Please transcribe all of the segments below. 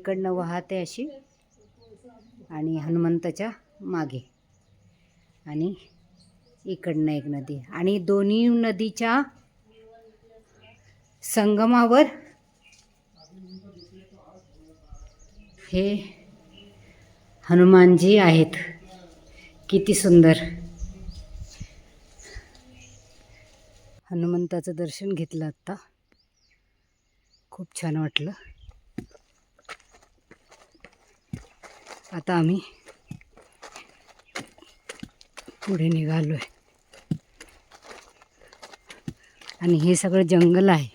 इकडनं वाहते अशी आणि हनुमंताच्या मागे. आणि इकडनं एक नदी. आणि दोन्ही नदीच्या संगमावर हे हनुमानजी आहेत. किती सुंदर. हनुमंताचं दर्शन घेतलं आत्ता. खूप छान वाटलं. आता आम्ही पुढे निघालो आहे आणि हे सगळं जंगल आहे.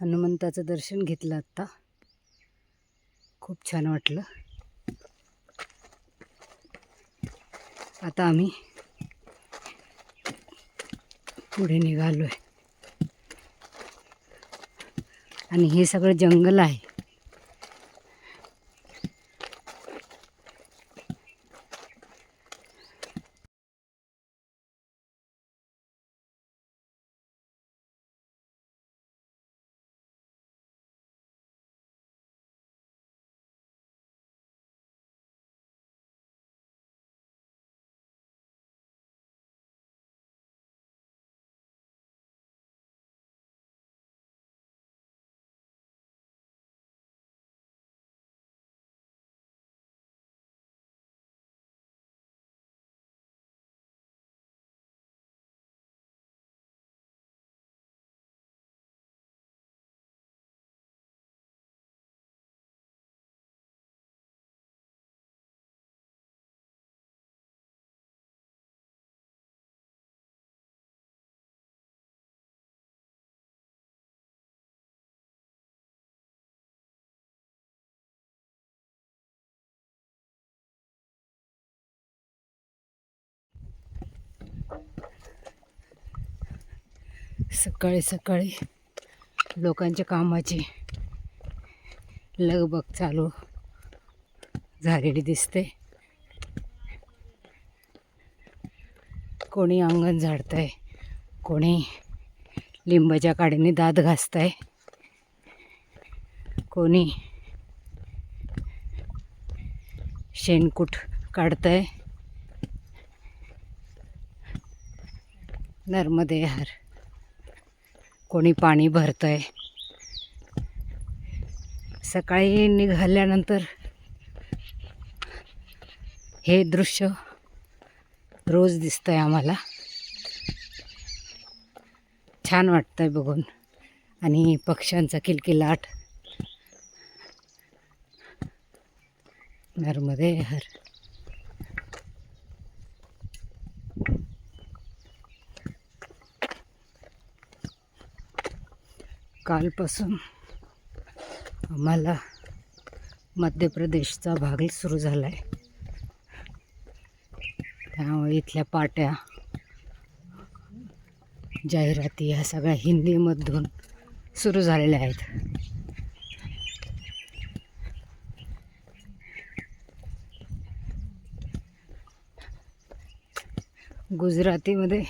हनुमंताचं दर्शन घेतलं आत्ता. खूप छान वाटलं. आता आम्ही पुढे निघालो आहे आणि हे सगळं जंगल आहे. सकाळी सकाळी लोकांच्या कामाची लगबग चालू झालेली दिसते. कोणी अंगण झाडतंय कोणी लिंबाच्या काडीने दात घासतंय कोणी शेणकूट काढतंय. नर्मदे हार कोणी पाणी भरतंय. सकाळी निघाल्यानंतर हे दृश्य रोज दिसतंय आम्हाला. छान वाटतंय बघून. आणि पक्ष्यांचा किलकिलाट. नर्मदे हर कालपासून आम्हाला मध्य प्रदेशचा भाग सुरू झाला आहे त्यामुळे इथल्या पाट्या जाहिराती ह्या सगळ्या हिंदीमधून सुरू झालेल्या आहेत. गुजरातीमध्ये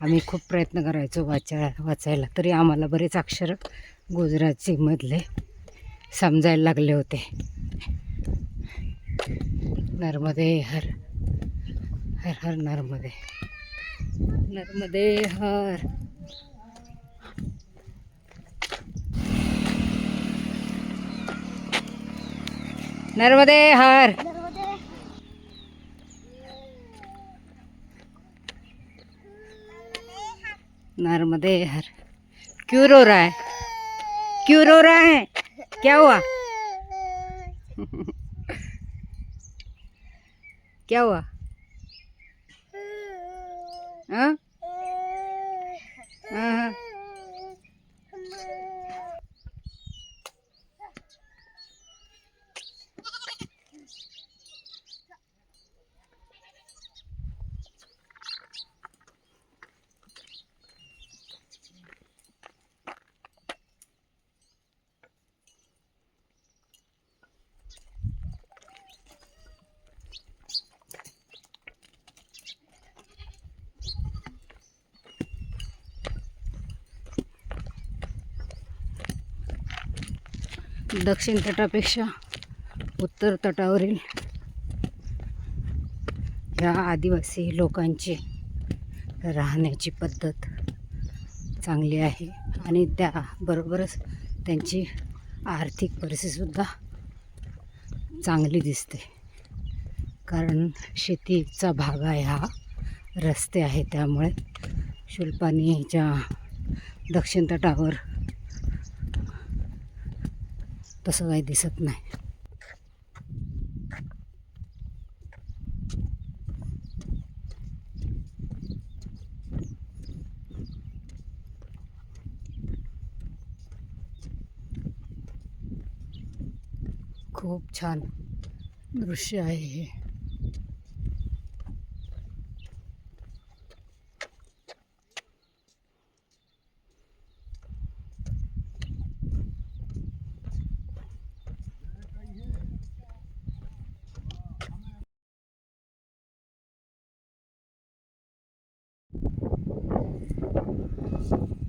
आम्ही खूप प्रयत्न करायचो वाचा वाचायला. तरी आम्हाला बरेच अक्षर गुजरातीमधले समजायला लागले होते. नर्मदे हर हर हर नर्मदे. नर्मदे हर. नर्मदे हर. नर्मदे हर क्यों रो रहा है? क्यों रो रहा है? क्या हुआ? क्या हुआ? हाँ हाँ। दक्षिण तटापेक्षा उत्तर तटावरील ह्या आदिवासी लोकांची राहण्याची पद्धत चांगली आहे आणि त्याबरोबरच त्यांची आर्थिक परिस्थितीसुद्धा चांगली दिसते. कारण शेतीचा भाग आहे हा रस्ते आहे त्यामुळे शुल्पानीच्या दक्षिण तटावर तसं काही दिसत नाही. खूप छान दृश्य हे. Thank you.